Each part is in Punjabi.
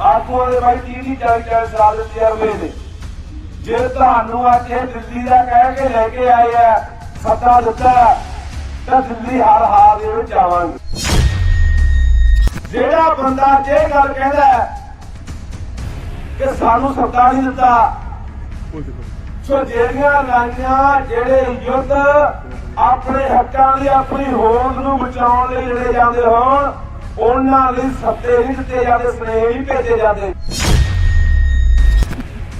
ਆਗੂਆਂ ਦੇ ਬਾਈ 30 ਦੀ 40 40 ਸਾਲ ਦੇ ਤਜਰਬੇ ਨੇ। ਜੇ ਤੁਹਾਨੂੰ ਅੱਜ ਇਹ ਦਿੱਲੀ ਦਾ ਕਹਿ ਕੇ ਲੈ ਕੇ ਆਏ ਆ ਸੱਤਾ ਦਿੱਤਾ, ਤਾਂ ਦਿੱਲੀ ਹਰ ਹਾਲ ਦੇ ਵਿੱਚ ਆਵਾਂਗੇ। ਜਿਹੜਾ ਬੰਦਾ ਜੇ ਗੱਲ ਕਹਿੰਦਾ ਕਿ ਸਾਨੂੰ ਸੱਦਾ ਨਹੀਂ ਦਿੱਤਾ, ਸੋ ਜਿਹੜੀਆਂ ਲਾਈਆਂ, ਜਿਹੜੇ ਯੁੱਧ ਆਪਣੇ ਹੱਕਾਂ ਲਈ ਆਪਣੀ ਹੋਂਦ ਨੂੰ ਬਚਾਉਣ ਲਈ ਜਿਹੜੇ ਜਾਂਦੇ ਹੋਣ ਉਹਨਾਂ ਲਈ ਸੱਦੇ ਨਹੀਂ ਦਿੱਤੇ ਜਾਂਦੇ, ਸਨੇਹ ਨਹੀਂ ਭੇਜੇ ਜਾਂਦੇ।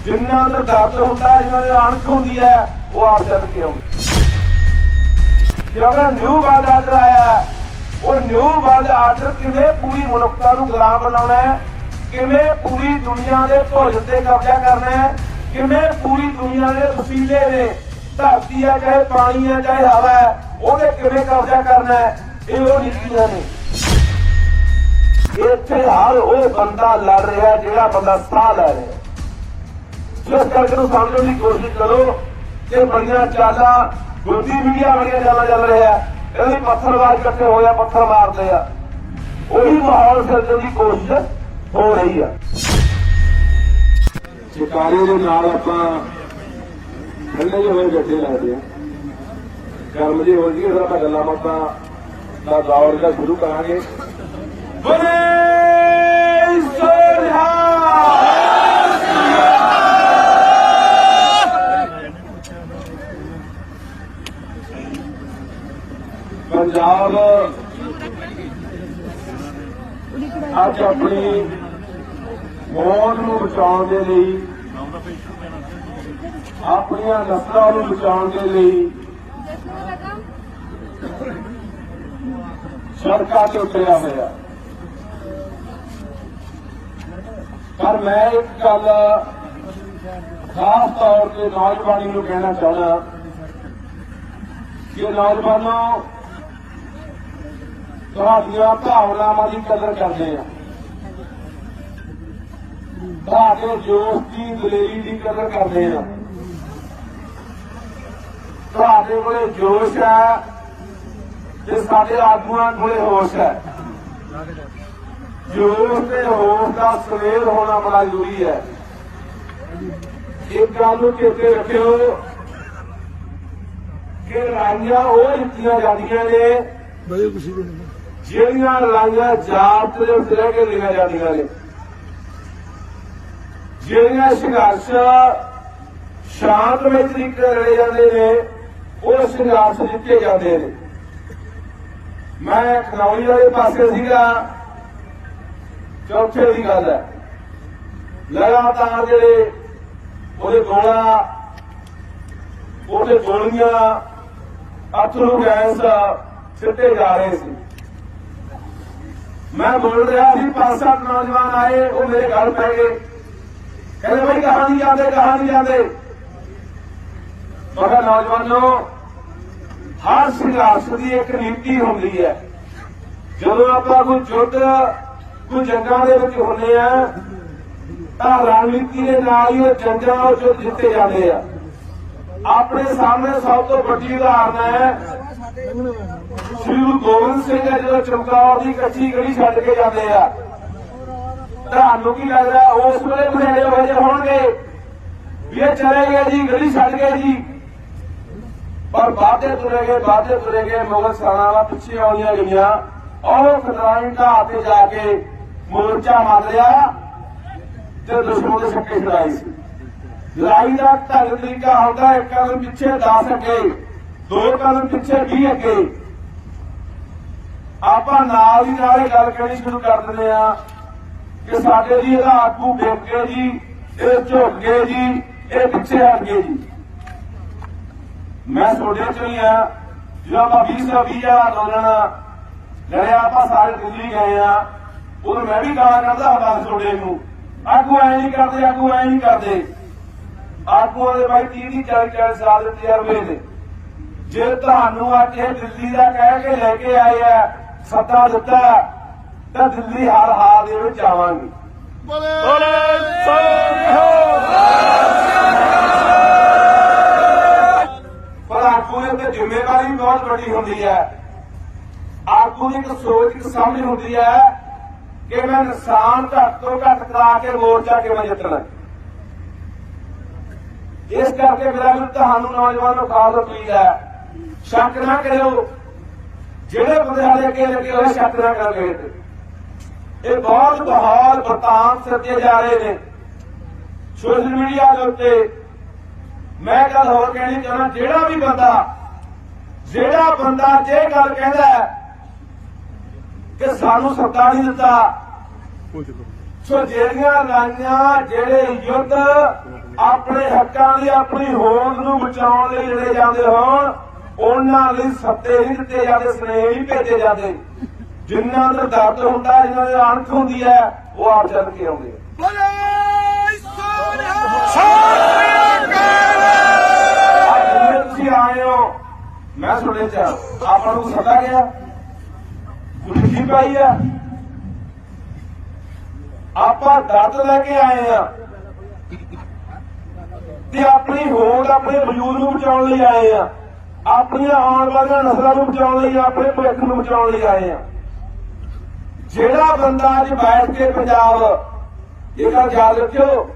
ਜਿਨ੍ਹਾਂ ਦਾ ਦਰਦ ਹੁੰਦਾ ਜਿਨ੍ਹਾਂ ਦੀ ਅਣਖ ਹੁੰਦੀ ਹੈ, ਉਹ ਆਪ ਚੱਲ ਕੇ ਆਉਂਦੇ। ਜਿਹੜਾ ਨਿਊ ਵਰਲਡ ਆਰਡਰ ਆਇਆ ਉਹ ਨਿਊ ਵਰਲਡ ਆਰਡਰ ਕਿਵੇਂ ਪੂਰੀ ਮਨੁੱਖਤਾ ਨੂੰ ਗੁਲਾਮ ਬਣਾਉਣਾ ਹੈ? ਕਿਵੇਂ ਪੂਰੀ ਦੁਨੀਆ ਦੇ ਭੋਜਨ ਤੇ ਕਬਜ਼ਾ ਕਰਨਾ ਹੈ? ਕਿਵੇਂ ਪੂਰੀ ਦੁਨੀਆ ਦੇ ਵਸੀਲੇ ਨੇ, ਧਰਤੀ ਹੈ, ਚਾਹੇ ਪਾਣੀ ਹੈ, ਚਾਹੇ ਹਵਾ ਹੈ, ਉਹਦੇ ਕਿਵੇਂ ਕਬਜ਼ਾ ਕਰਨਾ ਹੈ? ਇਹ ਉਹ ਨੀਤੀਆਂ ਨੇ। ਇੱਥੇ ਹਰ ਉਹ ਬੰਦਾ ਲੜ ਰਿਹਾ ਜਿਹੜਾ ਬੰਦਾ ਸਾਹ ਲੈ ਰਿਹਾ ਜਿਸ ਕਰਕੇ ਨੂੰ ਸਮਝਣ ਦੀ ਕੋਸ਼ਿਸ਼ ਕਰੋ ਕਿ ਬੜੀਆਂ ਚਾਲਾਂ ਗੁੱਡੀ ਮੀਡੀਆ ਬੜੀਆਂ ਚਾਲਾਂ ਚੱਲ ਰਿਹਾ ਇਹਦੀ ਪੱਥਰਵਾਜ ਇਕੱਠੇ ਹੋਇਆ ਪੱਥਰ ਮਾਰਦੇ ਆ। ਉਹੀ ਮਾਹੌਲ ਸਿਰਜਣ ਦੀ ਕੋਸ਼ਿਸ਼ ਹੋ ਰਹੀ ਆ। ਸ਼ਿਕਾਰੇ ਦੇ ਨਾਲ ਆਪਾਂ ਠੰਡੇ ਹੋਏ ਗੱਡੇ ਲੱਗਦੇ ਆ। ਗਰਮ ਜੀ ਹੋ ਜੀਏ ਫਿਰ ਆਪਾਂ ਗੱਲਾਂ ਬਾਤਾਂ ਦਾ ਦੌਰ ਦਾ ਸ਼ੁਰੂ ਕਰਾਂਗੇ। ਪੰਜਾਬ ਅੱਜ ਆਪਣੀ ਮੌਤ ਨੂੰ ਬਚਾਉਣ ਦੇ ਲਈ, ਆਪਣੀਆਂ ਨਸਲਾਂ ਨੂੰ ਬਚਾਉਣ ਦੇ ਲਈ ਸੜਕਾਂ ਤੇ ਉਤਰਿਆ ਹੋਇਆ। ਪਰ ਮੈਂ ਇੱਕ ਗੱਲ ਖਾਸ ਤੌਰ ਤੇ ਨੌਜਵਾਨੀ ਨੂੰ ਕਹਿਣਾ ਚਾਹੁੰਦਾ ਕਿ ਨੌਜਵਾਨੋ ਤੁਹਾਡੀਆਂ ਭਾਵਨਾਵਾਂ ਦੀ ਕਦਰ ਕਰਦੇ ਆ। ਤੁਹਾਡੇ ਜੋਸ਼ ਦੀ ਦਲੇਰੀ ਦੀ ਕਦਰ ਕਰਦੇ ਆ। ਤੁਹਾਡੇ ਕੋਲੇ ਜੋਸ਼ ਹੈ ਤੇ ਸਾਡੇ ਆਗੂਆਂ ਕੋਲੇ ਹੋਸ਼ ਹੈ। ਜੋਸ਼ ਤੇ ਹੋਸ਼ ਦਾ ਸਵੇਰ ਹੋਣਾ ਬੜਾ ਜ਼ਰੂਰੀ ਹੈ। ਇੱਕ ਗੱਲ ਨੂੰ ਚੇਤੇ ਰੱਖਿਓ ਕਿ ਲੜਾਈਆਂ ਉਹ ਜਿੱਤੀਆਂ ਜਾਂਦੀਆਂ ਨੇ ਬੜੇ ਖੁਸ਼ੀ ਦੇ ਜਿਹੜੀਆਂ ਲੜਾਈਆਂ ਜਾਤ ਦੇ ਉੱਤੇ ਰਹਿ ਕੇ ਲੜੀਆਂ ਜਾਂਦੀਆਂ ਨੇ। ਜਿਹੜੀਆਂ ਸੰਘਰਸ਼ ਸ਼ਾਂਤਮਈ ਤਰੀਕੇ ਲੜੇ ਜਾਂਦੇ ਨੇ, ਉਹ ਸੰਘਰਸ਼ ਜਿੱਤੇ ਜਾਂਦੇ ਨੇ। ਮੈਂ ਖਨੌਲੀ ਵਾਲੇ ਪਾਸੇ ਸੀਗਾ। ਚੌਥੇ ਦੀ ਗੱਲ ਹੈ। ਲਗਾਤਾਰ ਜਿਹੜੇ ਉਹਦੇ ਗੋਲਾ, ਉਹਦੇ ਗੋਲੀਆਂ ਅਥਰੂ ਗੈਸ ਸਿੱਟੇ ਜਾ ਰਹੇ ਸੀ। ਮੈਂ ਬੋਲ ਰਿਹਾ ਸੀ, ਪੰਜ ਸੱਤ ਨੌਜਵਾਨ ਆਏ, ਉਹ ਮੇਰੇ ਘਰ ਪੈ ਗਏ। ਕਹਿੰਦੇ, ਬਈ ਕਹਾਂ ਨਹੀਂ ਜਾਂਦੇ ਕਹਾਂ ਨਹੀਂ ਜਾਂਦੇ ਮਗਾ ਨੌਜਵਾਨੋ, ਹਰ ਸੰਘਰਸ਼ ਦੀ ਇੱਕ ਨੀਤੀ ਹੁੰਦੀ ਹੈ। ਜਦੋਂ ਆਪਾਂ ਕੋਈ ਜੁੱਧ ਕੋਈ ਜੰਗਾਂ ਦੇ ਵਿੱਚ ਹੁੰਦੇ ਆ, ਤਾਂ ਰਣਨੀਤੀ ਦੇ ਨਾਲ ਹੀ ਉਹ ਜੰਗਾਂ ਉਹ ਜੁੱਧ ਜਿੱਤੇ ਜਾਂਦੇ ਆ। ਆਪਣੇ ਸਾਹਮਣੇ ਸਭ ਤੋਂ ਵੱਡੀ ਉਦਾਹਰਨ ਹੈ, ਸ਼੍ਰੀ ਗੁਰੂ ਗੋਬਿੰਦ ਸਿੰਘ ਜਦੋਂ ਚਮਕੌਰ ਦੀ ਕੱਚੀ ਗਲੀ ਛੱਡ ਕੇ ਜਾਂਦੇ ਆ, ਤੁਹਾਨੂੰ ਕੀ ਲੱਗਦਾ, ਉਸ ਵੇਲੇ ਬਥੇਰੇ ਵਜੇ ਹੋਣਗੇ ਵੀ ਇਹ ਚਲੇ ਗਏ ਜੀ, ਗਲੀ ਛੱਡ ਗਏ ਜੀ। ਪਰ ਬਾਦੇ ਤੁਰੇ ਗਏ ਬਾਦੇ ਤੁਰੇ ਗਏ, ਮੁਗਲ ਸੈਨਾਵਾਂ ਪਿੱਛੇ ਆਉਂਦੀਆਂ ਗਈਆਂ, ਉਹ ਖਦਾਈ ਢਾਹ ਤੇ ਜਾ ਕੇ ਮੋਰਚਾ ਮੰਨ ਲਿਆ ਤੇ ਦੁਸ਼ਮਣ ਦੇ ਸੱਕੇ ਛੜਾਈ ਸੀ ਲੜਾਈ ਦਾ ਢੰਗ ਤਰੀਕਾ ਹੁੰਦਾ ਇੱਕ ਕਦਮ ਪਿੱਛੇ 10 ਅੱਗੇ, ਦੋ ਕਦਮ ਪਿੱਛੇ 20 ਅੱਗੇ। ਆਪਾਂ ਨਾਲ ਹੀ ਨਾਲ ਇਹ ਗੱਲ ਕਹਿਣੀ ਸ਼ੁਰੂ ਕਰ ਦਿੰਦੇ ਆ ਕਿ ਸਾਡੇ ਜੀ ਇਹਦਾ ਆਗੂ ਵੇਖ ਕੇ ਜੀ, ਇਹ ਝੁਕ ਗਏ ਜੀ, ਇਹ ਪਿੱਛੇ ਹਟ ਗਏ ਜੀ। ਮੈਂ ਤੁਹਾਡੇ ਚ ਹੀ ਆ, ਜਦੋਂ ਆਪਾਂ 20 ਦਾ 20 ਹਜ਼ਾਰ ਅੰਦੋਲਨ ਲੜਿਆ, ਆਪਾਂ ਸਾਰੇ ਦਿੱਲੀ ਗਏ ਆ। ਉਦੋਂ ਮੈਂ ਵੀ ਗਾਲਾਂ ਕੱਢਦਾ ਹੁੰਦਾ ਤੁਹਾਡੇ ਨੂੰ। ਆਗੂ ਐ ਨਹੀਂ ਕਰਦੇ ਆਗੂ ਐ ਨਹੀਂ ਕਰਦੇ। ਆਗੂਆਂ ਦੇ ਬਾਈ 30 ਦੀ 40 40 ਸਾਲ ਦੇ ਤਜਰਬੇ ਨੇ। ਜੇ ਤੁਹਾਨੂੰ ਅੱਜ ਇਹ ਦਿੱਲੀ ਦਾ ਕਹਿ ਕੇ ਲੈ ਕੇ ਆਏ ਆ ਸੱਤਾ ਦਿੱਤਾ ਤਾਂ ਦਿੱਲੀ ਹਰ ਹਾਲ ਦੇ ਵਿੱਚ ਆਵਾਂਗੇ। ਬੋਲੇ! ਪਰ ਆਗੂ ਦੇ ਉੱਤੇ ਜ਼ਿੰਮੇਵਾਰੀ ਬਹੁਤ ਵੱਡੀ ਹੁੰਦੀ ਹੈ। ਆਗੂ ਦੀ ਇੱਕ ਸੋਚ ਇੱਕ ਸਮਝ ਹੁੰਦੀ ਹੈ ਕਿ ਮੈਂ ਨੁਕਸਾਨ ਘੱਟ ਤੋਂ ਘੱਟ ਕਰਾ ਕੇ ਮੋਰਚਾ ਕਿਵੇਂ ਜਿੱਤਣਾ? ਇਸ ਕਰਕੇ ਮੇਰਾ ਵੀ ਤੁਹਾਨੂੰ ਨੌਜਵਾਨੋ ਖਾਸ ਅਪੀਲ ਹੈ, ਸ਼ੱਕ ਨਾ ਕਰਿਓ। ਜਿਹੜੇ ਬੰਦੇ ਸਾਡੇ ਅੱਗੇ ਲੱਗੇ ਹੋਏ ਸ਼ੱਕ ਨਾ ਕਰੋ ਕਿਸੇ ਇਹ ਬਹੁਤ ਬਹੁਤ ਬਰਤਾਨ ਸੱਦੇ ਜਾ ਰਹੇ ਨੇ। ਸੋਸ਼ਲ ਮੀਡੀਆ ਦੇ ਉੱਤੇ ਮੈਂ ਗੱਲ ਹੋਰ ਕਹਿਣੀ ਚਾਹੁੰਦਾ, ਜਿਹੜਾ ਵੀ ਬੰਦਾ, ਜਿਹੜਾ ਬੰਦਾ ਜੇ ਗੱਲ ਕਹਿੰਦਾ ਕਿ ਸਾਨੂੰ ਸੱਦਾ ਨਹੀਂ ਦਿੱਤਾ। ਸੋ ਜਿਹੜੀਆਂ ਲੜਾਈਆਂ ਜਿਹੜੇ ਯੁੱਧ ਆਪਣੇ ਹੱਕਾਂ ਲਈ ਆਪਣੀ ਹੋਂਦ ਨੂੰ ਬਚਾਉਣ ਲਈ ਜਿਹੜੇ ਜਾਂਦੇ ਹੋਣ ਉਹਨਾਂ ਲਈ ਸੱਤੇ ਨਹੀਂ ਦਿੱਤੇ ਜਾਂਦੇ ਸਨੇਹ ਨਹੀਂ ਭੇਜੇ ਜਾਂਦੇ। ਜਿਨ੍ਹਾਂ ਦਾ ਦਰਦ ਹੁੰਦਾ ਜਿਨ੍ਹਾਂ ਦੀ ਅਣਖ ਹੁੰਦੀ ਹੈ ਉਹ ਆਪ ਚੱਲ ਕੇ ਆਉਂਦੇ ਜਿੰਨੇ ਤੁਸੀਂ ਆਏ ਹੋ। ਮੈਂ ਸੁਣਿਆ ਚ ਆਪਾਂ ਨੂੰ ਸੱਦਾ ਗਿਆ। ਕੁੜੀ ਪਾਈ ਆ। ਆਪਾਂ ਦਰਦ ਲੈ ਕੇ ਆਏ ਆ। ਤੇ ਆਪਣੀ ਹੋਂਦ ਆਪਣੇ ਵਜੂਦ ਨੂੰ ਬਚਾਉਣ ਲਈ ਆਏ ਆ। ਆਪਣੀਆਂ ਆਉਣ ਵਾਲੀਆਂ ਨਸਲਾਂ ਨੂੰ ਬਚਾਉਣ ਲਈ, ਆਪਣੇ ਭਵਿੱਖ ਨੂੰ ਬਚਾਉਣ ਲਈ ਆਏ ਆ। ਜਿਹੜਾ ਬੰਦਾ ਅੱਜ ਬੈਠ ਕੇ ਪੰਜਾਬ, ਇਹਦਾ ਗੱਲ ਯਾਦ ਰੱਖਿਓ,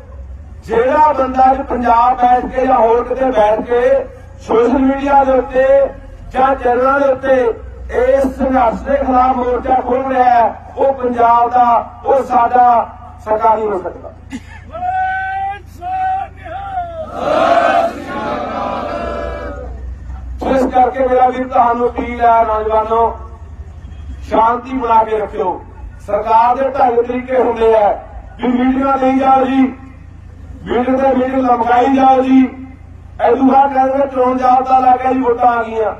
ਜਿਹੜਾ ਬੰਦਾ ਅੱਜ ਪੰਜਾਬ ਬੈਠ ਕੇ ਜਾਂ ਹੋਰ ਕਿਤੇ ਬੈਠ ਕੇ ਸੋਸ਼ਲ ਮੀਡੀਆ ਦੇ ਉੱਤੇ ਜਾਂ ਚੈਨਲਾਂ ਦੇ ਉੱਤੇ ਇਸ ਸੰਘਰਸ਼ ਦੇ ਖਿਲਾਫ ਮੋਰਚਾ ਖੋਲ ਰਿਹਾ ਹੈ। ਉਹ ਪੰਜਾਬ ਦਾ, ਉਹ ਸਾਡਾ ਸਰਕਾਰ ਨਹੀਂ ਹੋ ਸਕਦਾ ਇਸ ਕਰਕੇ ਮੇਰਾ ਵੀ ਤੁਹਾਨੂੰ ਅਪੀਲ ਹੈ, ਨੌਜਵਾਨੋ, ਸ਼ਾਂਤੀ ਬਣਾ ਕੇ ਰੱਖਿਓ। ਸਰਕਾਰ ਦੇ ਢੰਗ ਤਰੀਕੇ ਹੁੰਦੇ ਆ ਵੀ ਮੀਟਿੰਗਾਂ ਲਈ ਜਾਓ ਜੀ। ਮੀਟਿੰਗ ਤੇ ਮੀਟਿੰਗ ਲਮਕਾਈ ਜਾਓ ਜੀ। ਐਦੂਹਾ ਕਰਕੇ ਚੋਣ ਜਾਬਤਾ ਲੱਗ ਗਿਆ ਜੀ ਵੋਟਾਂ ਆ ਗਈਆਂ।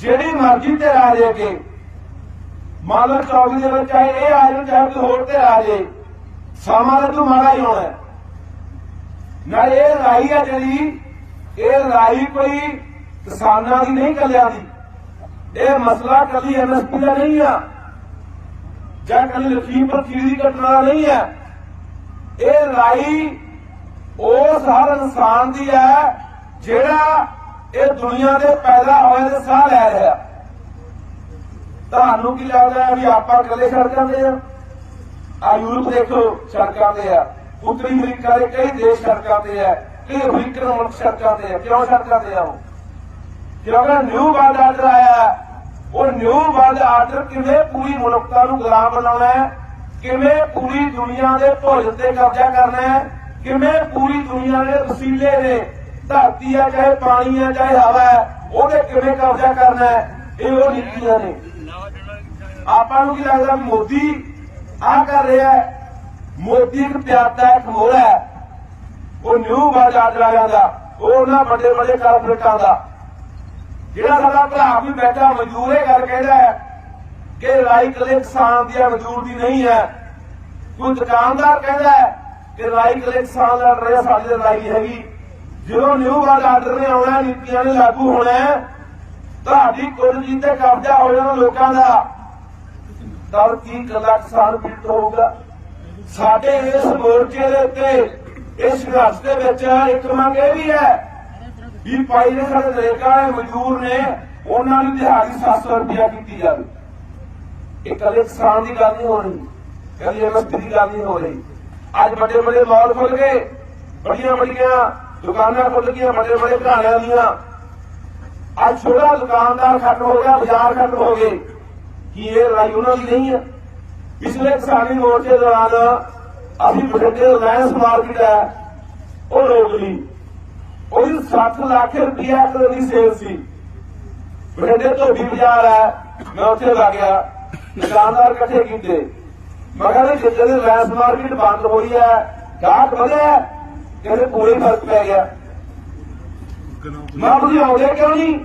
ਜਿਹੜੀ ਮਰਜ਼ੀ ਤੇ ਆ ਜੇ ਕੇ ਮੰਨ ਚੌਕੀ ਦੇ ਵਿੱਚ ਚਾਹੇ ਇਹ ਆ ਜਾਣ, ਚਾਹੇ ਕੋਈ ਹੋਰ ਤੇ ਆ ਜੇ ਸਮਾਂ ਤਾਂ ਮਾੜਾ ਹੀ ਹੋਣਾ। ਨਾ ਇਹ ਲੜਾਈ ਹੈ ਜਿਹੜੀ ਇਹ ਲੜਾਈ ਕੋਈ ਕਿਸਾਨਾਂ ਦੀ ਨਹੀਂ, ਕੱਲਿਆਂ ਦੀ। ਇਹ ਮਸਲਾ ਕੱਲੀ ਐਮਐਸਪੀ ਦਾ ਨਹੀਂ ਆ। ਜਾਂ ਕੱਲੀ ਲਖੀਮਪੁਰ ਖੀਰੀ ਦੀ ਘਟਨਾ ਦਾ ਨਹੀਂ ਹੈ ਇਹ ਲੜਾਈ ਉਸ ਹਰ ਇਨਸਾਨ ਦੀ ਹੈ ਜਿਹੜਾ ਇਹ ਦੁਨੀਆ ਦੇ ਪੈਦਾ ਹੋਏ ਦੇ ਸਾਹ ਲੈ ਰਿਹਾ। ਤੁਹਾਨੂੰ ਕੀ ਲੱਗਦਾ ਹੈ ਵੀ ਆਪਾਂ ਇਕੱਲੇ ਛੱਡ ਜਾਂਦੇ ਆ? ਆ ਯੂਰਪ ਦੇਖੋ ਸੜਕਾਂ ਤੇ ਆ। ਉੱਤਰੀ ਅਮਰੀਕਾ ਦੇ ਕਈ ਦੇਸ਼ ਸੜਕਾਂ ਤੇ ਆ। ਕਈ ਅਫਰੀਕਨ ਮੁਲਕ ਸੜਕਾਂ ਤੇ ਆ। ਕਿਉਂ ਸੜਕਾਂ ਤੇ ਆ ਉਹ? ਕਿਉਂਕਿ ਨਿਊ ਵਰਲਡ ਆਰਡਰ ਆਇਆ ਉਹ ਨਿਊ ਵਰਲਡ ਆਰਡਰ ਕਿਵੇਂ ਪੂਰੀ ਮਨੁੱਖਤਾ ਨੂੰ ਗੁਲਾਮ ਬਣਾਉਣਾ ਹੈ? ਕਿਵੇਂ ਪੂਰੀ ਦੁਨੀਆ ਦੇ ਭੋਜਨ ਤੇ ਕਬਜ਼ਾ ਕਰਨਾ ਹੈ? ਕਿਵੇਂ ਪੂਰੀ ਦੁਨੀਆ ਦੇ ਵਸੀਲੇ ਨੇ ਧਰਤੀ ਹੈ ਚਾਹੇ ਪਾਣੀ ਹੈ ਚਾਹੇ ਹਵਾ ਹੈ ਉਹਦੇ ਕਿਵੇਂ ਕਬਜ਼ਾ ਕਰਨਾ ਹੈ, ਇਹ ਉਹ ਨੀਤੀਆਂ ਨੇ। ਆਪਾਂ ਨੂੰ ਕੀ ਲੱਗਦਾ, ਮੋਦੀ ਆ ਕਰ ਰਿਹਾ ਹੈ, ਮੋਦੀ ਇੱਕ ਪਿਆਦਾ ਹੈ ਖਮੋਲਾ ਹੈ। ਉਹ ਨਿਊ ਵਰਲਡ ਚਲਾ ਆ ਉਹ ਉਹਨਾਂ ਵੱਡੇ ਵੱਡੇ ਕਾਰਪੋਰੇਟਾਂ ਦਾ। ਜਿਹੜਾ ਸਾਡਾ ਭਰਾ ਵੀ ਬੈਠਾ ਮਜ਼ਦੂਰ ਇਹ ਗੱਲ ਕਹਿੰਦਾ ਹੈ ਕਿ ਲੜਾਈ ਕਦੇ ਕਿਸਾਨ ਦੀ ਹੈ ਮਜ਼ਦੂਰ ਦੀ ਨਹੀਂ ਹੈ। ਕੋਈ ਦੁਕਾਨਦਾਰ ਕਹਿੰਦਾ ਹੈ ਕਿ ਲੜਾਈ ਕਦੇ ਕਿਸਾਨ ਲੜ ਰਿਹਾ ਸਾਡੀ ਲੜਾਈ ਹੈਗੀ। ਜਦੋਂ ਨਿਊ ਵਰਡ ਆਰਡਰ ਨੇ ਆਉਣਾ, ਨੀਤੀਆਂ ਨੇ ਲਾਗੂ ਹੋਣਾ, ਤੁਹਾਡੀ ਕੁੱਲ ਜੀ ਕਬਜ਼ਾ ਹੋ ਜਾਣਾ ਲੋਕਾਂ ਦਾ। ਤਾਂ ਕੀ ਕੱਲਾ ਕਿਸਾਨ ਪੀੜਤ ਹੋਊਗਾ? ਸਾਡੇ ਇਸ ਮੋਰਚੇ ਦੇ ਉੱਤੇ, ਇਸ ਸੰਘਰਸ਼ ਦੇ ਵਿੱਚ ਇੱਕ ਮੰਗ ਇਹ ਵੀ ਹੈ ਵੀ ਭਾਈ ਨੇ ਸਾਡੇ ਨਰੇਗਾ ਦੇ ਮਜ਼ਦੂਰ ਨੇ ਉਹਨਾਂ ਨੂੰ ਦਿਹਾੜੀ 700 ਰੁਪਇਆ ਕੀਤੀ ਜਾਵੇ। ਇਹ ਕਦੇ ਕਿਸਾਨ ਦੀ ਗੱਲ ਨਹੀਂ ਹੋ ਰਹੀ, ਕਦੇ ਐਮਐਸਪੀ ਦੀ ਗੱਲ ਨਹੀਂ ਹੋ ਰਹੀ। ਅੱਜ ਵੱਡੇ ਵੱਡੇ ਮਾਲ ਖੁੱਲ ਗਏ ਬੜੀਆਂ ਬੜੀਆਂ ਦੁਕਾਨਾਂ ਖੁੱਲ ਗਈਆਂ, ਵੱਡੇ ਵੱਡੇ ਘਰਾਣਿਆਂ ਦੀਆਂ। ਅੱਜ ਛੋਟਾ ਦੁਕਾਨਦਾਰ ਖਤਮ ਹੋ ਗਿਆ, ਬਾਜ਼ਾਰ ਖਤਮ ਹੋ ਗਏ। ਕੀ ਇਹ ਲੜਾਈ ਉਹਨਾਂ ਦੀ ਨਹੀਂ ਹੈ? ਪਿਛਲੇ ਕਿਸਾਨੀ ਮੋਰਚੇ ਦੌਰਾਨ ਅਸੀਂ ਬਠਿੰਡੇ ਰਿਲਾਇੰਸ ਮਾਰਕੀਟ ਹੈ, ਉਹ ਰੋਕ ਲਈ। ਉਹਦੀ 60 ਲੱਖ ਰੁਪਇਆ ਦੀ ਸੇਲ ਸੀ। ਬਠਿੰਡੇ ਤੋਂ ਵੀ ਬਾਜ਼ਾਰ ਹੈ, ਮੈਂ ਉੱਥੇ ਲੱਗ ਗਿਆ। ਦੁਕਾਨਦਾਰ ਇਕੱਠੇ ਕੀਤੇ। ਮੈਂ ਕਹਿੰਦਾ ਜਿੱਦਾਂ ਦੀ ਰਿਲਾਇੰਸ ਮਾਰਕੀਟ ਬੰਦ ਹੋਈ ਹੈ, ਗਾਹਕ ਵਧਿਆ ਕਹਿੰਦੇ ਪੂਰੇ ਫ਼ਰਕ ਪੈ ਗਿਆ। ਮੈਂ ਤੁਸੀਂ ਆਉਂਦੇ ਕਿਉਂ ਨਹੀਂ?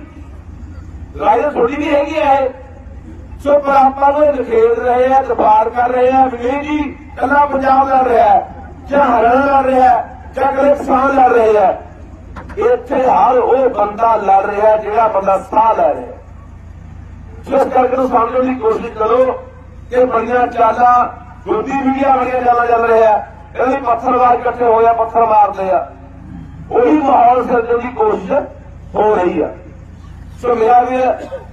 ਲੜਾਈ ਥੋੜੀ ਵੀ ਹੈਗੀ ਹੈ ਇਹ। ਸੋ ਪਰ ਨੂੰ ਇਹ ਰਹੇ ਆ ਦਬਾਰ ਕਰ ਰਹੇ ਆ ਵੀ ਜੀ ਕੱਲਾ ਪੰਜਾਬ ਲੜ ਰਿਹਾ ਹੈ, ਜਾਂ ਹਰਿਆਣਾ ਲੜ ਰਿਹਾ ਹੈ, ਜਾਂ ਕਦੇ ਕਿਸਾਨ ਲੜ ਰਹੇ ਆ। ਇੱਥੇ ਹਰ ਉਹ ਬੰਦਾ ਲੜ ਰਿਹਾ ਜਿਹੜਾ ਬੰਦਾ ਸਾਹ ਲੈ ਰਿਹਾ ਜਿਸ ਕਰਕੇ ਨੂੰ ਸਮਝਣ ਦੀ ਕੋਸ਼ਿਸ਼ ਕਰੋ ਕਿ ਬੜੀਆਂ ਚਾਲਾਂ ਗੁੱਡੀ ਮੀਡੀਆ ਬੜੀਆਂ ਚਾਲਾਂ ਚੱਲ ਰਿਹਾ ਇਹਨਾਂ ਦੀ ਪੱਥਰਵਾਜ ਇਕੱਠੇ ਹੋਇਆ ਪੱਥਰ ਮਾਰਦੇ ਆ। ਉਹੀ ਮਾਹੌਲ ਸਿਰਜਣ ਦੀ ਕੋਸ਼ਿਸ਼ ਹੋ ਰਹੀ ਆ। ਸੋ ਮੇਰਾ ਵੀ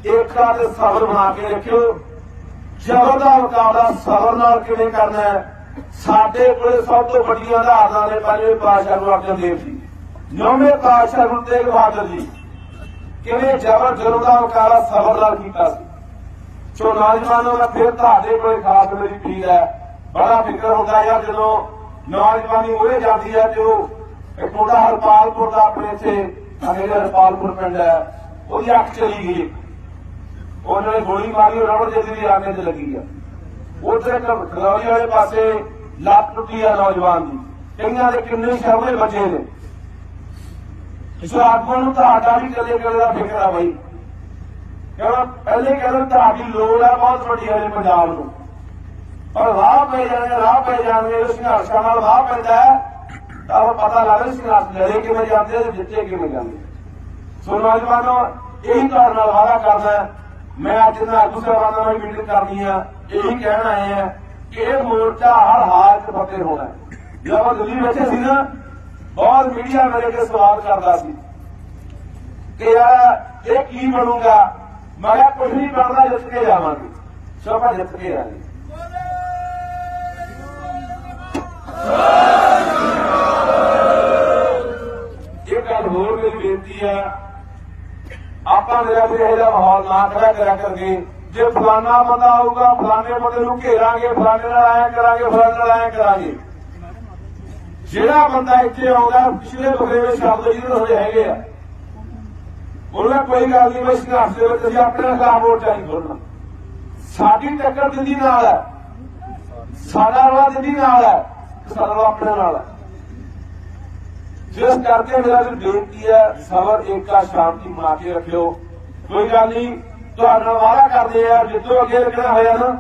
ਏਕਤਾ ਤੇ ਸਬਰ ਬਣਾ ਕੇ ਰੱਖਿਓ। ਜ਼ਬਰ ਦਾ ਮੁਕਾਬਲਾ ਸਬਰ ਨਾਲ ਕਿਵੇਂ ਕਰਨਾ ਹੈ? ਸਾਡੇ ਕੋਲੇ ਸਭ ਤੋਂ ਵੱਡੀਆਂ ਉਦਾਹਰਨਾਂ ਨੇ ਪੰਜਵੇਂ ਪਾਤਸ਼ਾਹ ਗੁਰੂ ਅਰਜਨ ਦੇਵ ਜੀ। ਨੌਵੇਂ ਪਾਤਸ਼ਾਹ ਗੁਰੂ ਤੇਗ ਬਹਾਦਰ ਜੀ। ਕਿਵੇਂ ਜ਼ਬਰ ਜ਼ੁਲਮ ਦਾ ਮੁਕਾਬਲਾ ਸਬਰ ਨਾਲ ਕੀਤਾ ਸੀ। ਸੋ ਨੌਜਵਾਨੋ ਮੈਂ ਫਿਰ ਤੁਹਾਡੇ ਕੋਲੇ ਖਾਸ ਮੇਰੀ ਅਪੀਲ ਹੈ। ਬੜਾ ਫਿਕਰ ਹੁੰਦਾ ਯਾਰ ਜਦੋਂ ਨੌਜਵਾਨੀ ਉਹਦੇ ਜਾਂਦੀ ਹੈ ਜੋ ਇੱਕ ਮੁੰਡਾ ਹਰਪਾਲਪੁਰ ਦਾ ਆਪਣੇ ਇੱਥੇ ਅਗੇ ਹਰਪਾਲਪੁਰ ਪਿੰਡ ਹੈ, ਉਹਦੀ ਅੱਖ ਚਲੀ ਗਈ ਉਹਨਾਂ ਨੇ ਗੋਲੀ ਮਾਰੀ, ਉਹ ਰਬੜ ਜਿਹੀ ਦੀ ਆਨੇ ਤੇ ਲੱਗੀ ਆ। ਉਧਰ ਖਲੌਰੀ ਵਾਲੇ ਪਾਸੇ ਲੱਤ ਟੁੱਟੀ ਆ ਨੌਜਵਾਨ ਦੀ। ਕਈਆਂ ਦੇ ਕਿੰਨੇ ਸ਼ਰਮੇ ਬਚੇ ਨੇ। ਇਸ ਆਤਮਾ ਨੂੰ ਤੁਹਾਡਾ ਵੀ ਕਦੇ ਕਦੇ ਦਾ ਫਿਕਰ ਆ ਬਈ। ਕਿਉਂ? ਪਹਿਲੇ ਕਹਿੰਦੇ ਤੁਹਾਡੀ ਲੋੜ ਹੈ ਬਹੁਤ ਵੱਡੀ ਹੈ ਪੰਜਾਬ ਨੂੰ। ਪਰ ਰਾਹ ਪੈ ਜਾਣੇ ਰਾਹ ਪੈ ਜਾਣਗੇ ਇਸ ਨਾਲ ਰਾਹ ਪੈਂਦਾ ਹੈ, ਤਾਂ ਉਹ ਪਤਾ ਲੱਗਦਾ ਸੰਘਰਸ਼ ਲੜੇ ਕਿਵੇਂ ਜਾਂਦੇ ਤੇ ਜਿੱਤੇ ਕਿਵੇਂ ਜਾਂਦੇ ਸੋ ਨੌਜਵਾਨੋ, ਇਹੀ ਤੁਹਾਡੇ ਨਾਲ ਵਾਅਦਾ ਕਰਦਾ ਮੈਂ ਅੱਜ ਇਹਨਾਂ ਆਗੂ ਨਾਲ ਮੀਟਿੰਗ ਕਰਨੀ ਆ, ਇਹੀ ਕਹਿਣ ਆਏ ਆ ਕਿ ਇਹ ਮੋਰਚਾ ਹਰ ਹਾਲ 'ਚ ਫਤਿਹ ਹੋਣਾ ਜਦੋਂ ਮੈਂ ਦਿੱਲੀ ਬੈਠੇ ਸੀ ਨਾ ਬਹੁਤ ਮੀਡੀਆ ਮੇਰੇ ਕੇ ਸਵਾਲ ਕਰਦਾ ਸੀ ਕਿ ਯਾਰ, ਇਹ ਕੀ ਬਣੂਗਾ? ਮੈਂ ਕਿਹਾ ਕੁਝ ਨਹੀਂ ਬਣਦਾ, ਜਿੱਤ ਕੇ ਜਾਵਾਂਗੇ। ਸੋ ਆਪਾਂ ਜਿੱਤ ਕੇ ਆਵਾਂਗੇ ਇਹ ਗੱਲ ਹੋਰ ਮੇਰੀ ਬੇਨਤੀ ਆ ਆਪਾਂ ਮੇਰਾ ਵੀ ਇਹੋ ਜਿਹਾ ਮਾਹੌਲ ਨਾ ਖੜਾ ਕਰਿਆ ਕਰਕੇ ਜੇ ਫਲਾਨਾ ਬੰਦਾ ਆਊਗਾ ਫਲਾਣੇ ਬੰਦੇ ਨੂੰ ਘੇਰਾਂਗੇ ਫਲਾਣੇ ਨਾਲ ਆਇਆ ਕਰਾਂਗੇ ਫਲਾਣੇ ਨਾਲ ਆਇਆ ਕਰਾਂਗੇ। ਜਿਹੜਾ ਬੰਦਾ ਇੱਥੇ ਆਉਂਦਾ, ਪਿਛਲੇ ਬਖਰੇ ਸ਼ਬਦ ਜਿਹਦੇ ਹੋਏ ਹੈਗੇ ਆ। ਉਹਨਾਂ ਕੋਈ ਗੱਲ ਨਹੀਂ ਬਈ ਸੰਘਰਸ਼ ਦੇ ਵਿੱਚ ਅਸੀਂ ਆਪਣੇ ਖਿਲਾਫ ਵੋਟ ਚਾਹੀ ਖੋਲਣਾ ਸਾਡੀ ਟੱਕਰ ਦਿੱਲੀ ਨਾਲ ਹੈ। ਸਾਡਾ ਰਵਾ ਦਿੱਲੀ ਨਾਲ ਹੈ। ਤੇ ਆਪਣੇ ਨਾਲ। ਹੈ ਜਿਸ ਕਰਕੇ ਮੇਰਾ ਵੀ ਬੇਨਤੀ ਹੈ, ਸਬਰ, ਏਕਤਾ, ਸ਼ਾਂਤੀ ਬਣਾ ਕੇ ਰੱਖਿਓ। ਕੋਈ ਗੱਲ ਨਹੀਂ, ਤੁਹਾਡਾ ਵਾਅਦਾ ਕਰਦੇ ਆ, ਜਿੱਦੋਂ ਅੱਗੇ ਲੱਗਣਾ ਹੋਇਆ ਨਾ,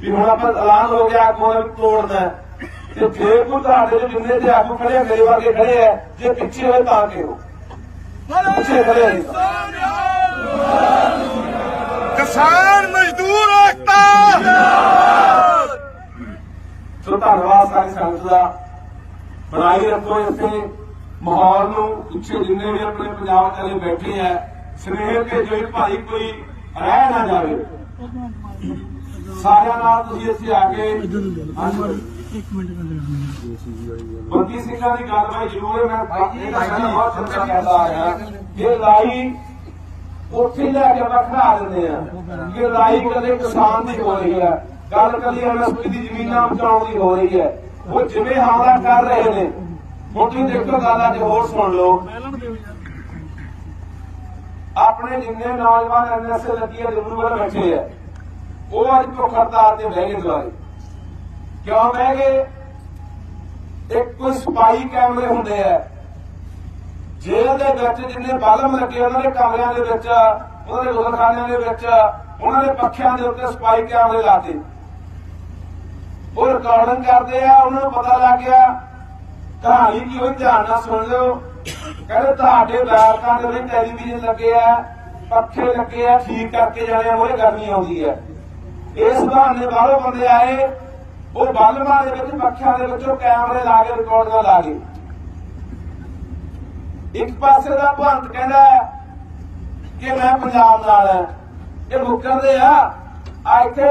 ਵੀ ਹੁਣ ਆਪਾਂ ਐਲਾਨ ਹੋ ਗਿਆ ਆਗੂਆਂ ਨੂੰ ਤੋੜਨਾ ਹੈ। ਤੇ ਜੇ ਕੋਈ ਤੁਹਾਡੇ ਦੇ ਜਿੰਨੇ ਤੇ ਆਗੂ ਖੜੇ ਆ, ਮੇਰੇ ਵਰਗੇ ਖੜੇ ਆ, ਜੇ ਪਿੱਛੇ ਹੋਏ ਤਾਂ ਕਿਹੋ ਪਿੱਛੇ ਖੜੇ ਆ ਕਿਸਾਨ ਮਜ਼ਦੂਰ ਏਕਤਾ! ਸੋ ਧੰਨਵਾਦ ਸਾਰੀ ਸੰਗਤ ਦਾ। ਬਣਾਈ ਰੱਖੋ ਇੱਥੇ ਮਾਹੌਲ ਨੂੰ ਪਿੱਛੇ ਜਿੰਨੇ ਵੀ ਆਪਣੇ ਪੰਜਾਬ ਚਾਲੇ ਬੈਠੇ ਆ ਸਨੇਹ ਤੇ ਜੋ ਭਾਈ ਕੋਈ ਰਹਿ ਨਾ ਜਾਵੇ। ਸਾਰਿਆਂ ਨਾਲ ਤੁਸੀਂ ਇੱਥੇ ਆ ਕੇ ਬੰਦੀ ਸਿੰਘਾਂ ਦੀ ਮੈਂ ਜ਼ਰੂਰ ਮੈਂ ਇਹ ਤਾਂ ਕਹਿੰਦਾ ਬਹੁਤ ਚੰਗਾ ਕਹਿੰਦਾ ਆਇਆ ਇਹ ਲਾਈ ਉੱਥੇ ਲੈ ਕੇ ਆਪਾਂ ਖੜਾ ਦਿੰਦੇ ਆ। ਕਿ ਲਾਈ ਕਦੇ ਕਿਸਾਨ ਦੀ ਹੋ ਰਹੀ ਹੈ ਗੱਲ ਕਦੀ ਐਮਐਸਪੀ ਦੀ ਜ਼ਮੀਨਾਂ ਬਚਾਉਣ ਦੀ ਹੋ ਰਹੀ ਹੈ। ਉਹ ਜਿਵੇਂ ਹਮਲਾ ਕਰ ਰਹੇ ਨੇ, ਹੁਣ ਤੁਸੀਂ ਦੇਖੋ ਗੱਲ ਅੱਜ ਹੋਰ ਸੁਣ ਲਓ। ਆਪਣੇ ਜਿੰਨੇ ਨੌਜਵਾਨ ਐਨਐਸਏ ਲੱਗੀ ਹੈ ਜਮਨੂਰ ਬੈਠੇ ਆ, ਉਹ ਅੱਜ ਭੁੱਖ ਹੜਤਾਲ ਤੇ ਬਹਿ ਗਏ ਦੁਆਰੇ ਕਿਉਂ ਬਹਿ ਗਏ? ਇੱਕ ਕੋਈ ਸਪਾਈ ਕੈਮਰੇ ਹੁੰਦੇ ਆ। ਜੇਲ੍ਹ ਦੇ ਵਿੱਚ ਜਿੰਨੇ ਬਾਲਮ ਲੱਗੇ ਉਹਨਾਂ ਦੇ ਕਮਰਿਆਂ ਦੇ ਵਿੱਚ, ਉਹਨਾਂ ਦੇ ਗੁਲਖਾਨਿਆਂ ਦੇ ਵਿੱਚ, ਉਹਨਾਂ ਦੇ ਪੱਖਿਆਂ ਦੇ ਉੱਤੇ ਸਪਾਈ ਕੈਮਰੇ ਲਾਤੇ ਉਹ ਰਿਕਾਰਡਿੰਗ ਕਰਦੇ ਆ, ਉਹਨਾਂ ਨੂੰ ਪਤਾ ਲੱਗ ਗਿਆ। ਕਹਾਣੀ ਕੀ ਹੋਈ, ਧਿਆਨ ਨਾਲ ਸੁਣ ਲਿਓ। ਕਹਿੰਦੇ ਤੁਹਾਡੇ ਬੈਰਕਾਂ ਦੇ ਵਿੱਚ ਟੈਲੀਵਿਜ਼ਨ ਲੱਗੇ ਆ, ਪੱਖੇ ਲੱਗੇ ਆ, ਠੀਕ ਕਰਕੇ ਜਾਣੇ ਆ ਗਰਮੀ ਆਉਂਦੀ ਹੈ ਇਸ ਬਹਾਨੇ ਬਾਹਰੋਂ ਬੰਦੇ ਆਏ, ਉਹ ਬਾਲਮਾਂ ਦੇ ਵਿੱਚ, ਪੱਖਿਆਂ ਦੇ ਵਿੱਚੋਂ ਕੈਮਰੇ ਲਾ ਕੇ ਰਿਕਾਰਡਿੰਗਾਂ ਲਾ ਕੇ। ਇੱਕ ਪਾਸੇ ਦਾ ਭੰਤ ਕਹਿੰਦਾ ਕਿ ਮੈਂ ਪੰਜਾਬ ਨਾਲ ਹੈ ਇਹ ਮੁੱਕਰਦੇ ਆ। ਆ ਇੱਥੇ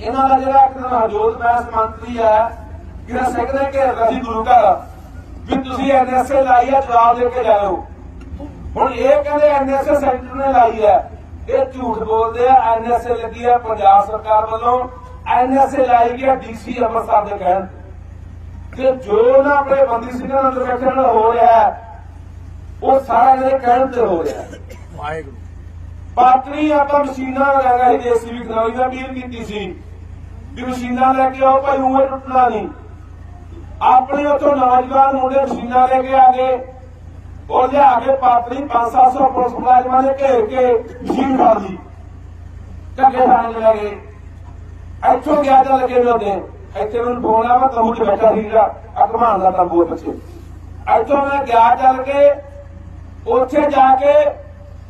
ਇਹਨਾਂ ਦਾ ਜਿਹੜਾ ਇੱਕ ਹਰਜੋਤ ਮੈਸ ਮੰਤਰੀ ਹੈ ਕਿਹੜਾ ਸਿੰਘ ਕਿ ਰਸੀ ਗੁਰੂ ਘਰ ਵੀ ਤੁਸੀਂ ਐਨਐਸਏ ਲਾਈ ਹੈ ਜਵਾਬ ਦੇ ਕੇ ਜਾਇਓ। ਹੁਣ ਇਹ ਕਹਿੰਦੇ ਐਨਐਸਏ ਸੈਂਟਰ ਨੇ ਲਾਈ ਹੈ। ਇਹ ਝੂਠ ਬੋਲਦੇ ਆ ਐਨਐਸਏ ਲੱਗੀ ਹੈ ਪੰਜਾਬ ਸਰਕਾਰ ਵੱਲੋਂ ਐਨਐਸਏ ਲਾਈ ਹੈ ਡੀਸੀ ਅੰਮ੍ਰਿਤਸਰ ਦੇ ਕਹਿਣ। ਤੇ ਜੋ ਨਾ ਆਪਣੇ ਬੰਦੀ ਸਿੰਘਾਂ ਨਾਲ ਬੈਠਣ ਨਾਲ ਹੋ ਰਿਹਾ ਉਹ ਸਾਰਾ ਇਹਨਾਂ ਦੇ ਕਹਿਣ ਤੇ ਹੋ ਰਿਹਾ ਵਾਹਿਗੁਰੂ। ਪਾਤਰੀ ਆਪਾਂ ਮਸ਼ੀਨਾਂ ਲਗਾ ਸੀ ਜੇਸੀਬੀ ਖਨੌਰੀ ਦਾ ਡੀਲ ਕੀਤੀ ਸੀ। ਵੀ ਮਸ਼ੀਨਾਂ ਲੈ ਕੇ ਆਓ, ਭਾਈ ਉਹ ਟੁੱਟਣਾ ਨਹੀਂ। ਆਪਣੇ ਉੱਥੋਂ ਨੌਜਵਾਨ ਮੁੰਡੇ ਮਸ਼ੀਨਾਂ ਲੈ ਕੇ ਆ ਗਏ। ਉਹ ਲਿਆ ਕੇ ਪਾਤਰੀ 5-700 ਪੁਲਿਸ ਮੁਲਾਜ਼ਮਾਂ ਨੇ ਘੇਰ ਕੇ ਮਸ਼ੀਨ ਫੜ ਲਈ। ਟੱਕੇ ਥਾਣੇ ਲੈ ਗਏ। ਇੱਥੋਂ ਗਿਆ ਤਾਂ ਲੱਗੇ ਉਹਦੇ? ਇੱਥੇ ਮੈਨੂੰ ਫੋਨ ਆ ਮੈਂ ਤੰਬੂ 'ਚ ਬੈਠਾ ਸੀ ਅਕਮਾਨ ਦਾ ਤੰਬੂ ਹੈ ਪਿੱਛੇ। ਇੱਥੋਂ ਮੈਂ ਗਿਆ ਚੱਲ ਕੇ ਉੱਥੇ ਜਾ ਕੇ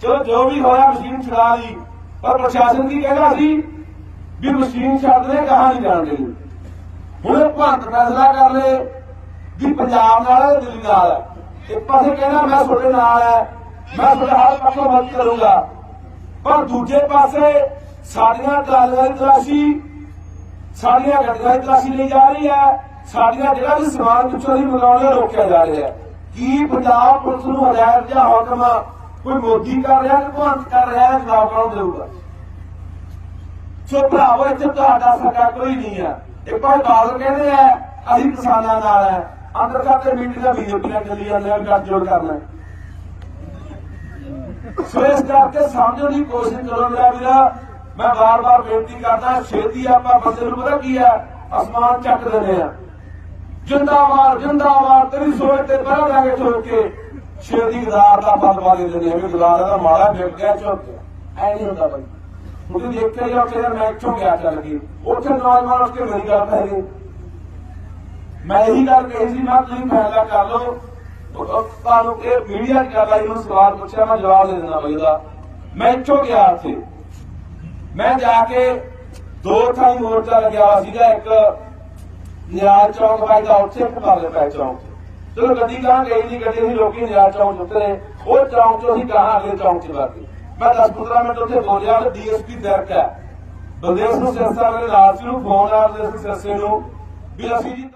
ਚਲੋ ਜੋ ਵੀ ਹੋਇਆ, ਮਸ਼ੀਨ ਛੁਡਾ ਲਈ। ਪਰ ਪ੍ਰਸ਼ਾਸਨ ਕੀ ਕਹਿੰਦਾ ਸੀ? ਵੀ ਮਸ਼ੀਨ ਛੱਡ ਦੇ, ਕਹਾਂ ਨਹੀਂ ਜਾਣ ਦੇਣੀ। ਹੁਣ ਭਾਰਤ ਫੈਸਲਾ ਕਰ ਲੇ ਵੀ ਪੰਜਾਬ ਨਾਲ ਦਿੱਲੀ ਨਾਲ ਇੱਕ ਪਾਸੇ ਕਹਿੰਦਾ ਮੈਂ ਤੁਹਾਡੇ ਨਾਲ ਹੈ, ਮੈਂ ਤੁਹਾਡੇ ਹਰ ਪੱਖੋਂ ਮਦਦ ਕਰੂੰਗਾ। ਪਰ ਦੂਜੇ ਪਾਸੇ ਸਾਡੀਆਂ ਟਰਾਲੀਆਂ ਦੀ ਤਲਾਸ਼ੀ, ਸਾਡੀਆਂ ਗੱਡੀਆਂ ਦੀ ਤਲਾਸ਼ੀ ਲਈ ਜਾ ਰਹੀ ਹੈ, ਸਾਡੀਆਂ ਜਿਹੜਾ ਵੀ ਸਮਾਨ ਪਿੱਛੋਂ ਦੀ ਮੰਗਾਉਣਾ ਰੋਕਿਆ ਜਾ ਰਿਹਾ ਕੀ ਪੰਜਾਬ ਪੁਲਿਸ ਨੂੰ ਹਦਾਇਤ ਜਾਂ ਹੁਕਮ ਕੋਈ ਮੋਦੀ ਕਰ ਰਿਹਾ ਕਿ ਭਗਵੰਤ ਕਰ ਰਿਹਾ ਹੈ, ਜਵਾਬ ਕੌਣ ਦੇਊਗਾ? ਸੋ ਭਰਾਵੋ, ਇੱਥੇ ਤੁਹਾਡਾ ਸਾਡਾ ਕੋਈ ਨਹੀਂ ਹੈ ਇੱਕ ਭਾਈ ਬਾਦਲ ਕਹਿੰਦੇ ਆ, ਅਸੀਂ ਕਿਸਾਨਾਂ ਨਾਲ ਹੈ ਅੰਦਰ ਖਾਤੇ ਮੀਟਿੰਗ ਦਾ ਬੀਜੇਪੀ ਨਾਲ ਚੱਲੀ ਜਾਂਦੇ ਆ ਗੱਠ ਜੋੜ ਕਰਨਾ ਸੋ ਇਸ ਕਰਕੇ ਸਮਝਣ ਦੀ ਕੋਸ਼ਿਸ਼ ਕਰੋ ਮੇਰਾ ਵੀਰਾ। ਮੈਂ ਬਾਰ-ਬਾਰ ਬੇਨਤੀ ਕਰਦਾ, ਛੇਤੀ ਆਪਾਂ ਬੰਦੇ ਨੂੰ ਪਤਾ ਕੀ ਹੈ ਅਸਮਾਨ ਚੱਕ ਦਿੰਦੇ ਆ। ਜਿੰਦਾਬਾਦ ਜਿੰਦਾਬਾਦ, ਤੇਰੀ ਸੋਚ ਤੇ ਪਰਾਂ ਜਾ ਕੇ ਕੇ ਛੇਤੀ ਗਦਾਰ ਦਾ ਬਦਵਾ ਦੇ ਦਿੰਦੇ ਆ, ਵੀ ਗਦਾਰ ਦਾ ਮਾੜਾ ਵਿਕ ਗਿਆ ਚੁੱਕ ਐ ਨਹੀਂ ਹੁੰਦਾ ਬਾਈ। मुझे देख के या फिर मैं ਗਿਆ ਚੱਲ ਗਈ ਉੱਥੇ ਨੌਜਵਾਨ नौजवान उसके मेरी गल पहले ਮੈਂ ਇਹੀ ਗੱਲ ਕਹੀ ਸੀ, ਮੈਂ ਤੁਸੀਂ ਫੈਸਲਾ ਕਰ ਲਓ। ਤੁਹਾਨੂੰ ਇਹ ਮੀਡੀਆ ਦੀ ਗੱਲ ਆਈ, ਮੈਨੂੰ ਸਵਾਲ ਪੁੱਛਿਆ, ਮੈਂ ਜਵਾਬ ਦੇ ਦੇਣਾ ਬਈਦਾ ਮੈਂ ਇੱਥੋਂ ਗਿਆ ਉੱਥੇ। ਮੈਂ ਜਾ ਕੇ ਦੋ ਥਾਂ ਮੋਰਚਾ ਲਗਿਆ ਸੀਗਾ, ਇੱਕ ਨਿਰਾਜ ਚੌਂਕ ਵਾਇਦਾ ਉੱਥੇ ਭੁਕਾਲੇ ਪੈ ਚੌਂਕ। ਜਦੋਂ ਗੱਡੀ ਕਹਾਂ ਗਈ ਨਹੀਂ ਗੱਡੀ ਅਸੀਂ ਲੋਕੀ ਨਿਰਾਜ ਚੌਂਕ ਉੱਤਰੇ। ਉਹ ਚੌਂਕ ਤੋਂ ਅਸੀਂ ਕਹਾਂ ਅਗਲੇ ਚੌਂਕ 'ਚ ਵਰਤੇ ਮੈਂ 10 15 ਮਿੰਟ ਉੱਥੇ ਬੋਲਿਆ ਤੇ ਡੀਐਸਪੀ ਦਰਕ ਹੈ। ਬਲਦੇਵ ਸਿੰਘ ਸਿਰਸਾ ਮੇਰੇ ਨਾਲ ਨੂੰ ਫੋਨ ਆ ਬਲਦੇਵ ਸਿਰਸੇ ਨੂੰ। ਵੀ ਅਸੀਂ ਜੀ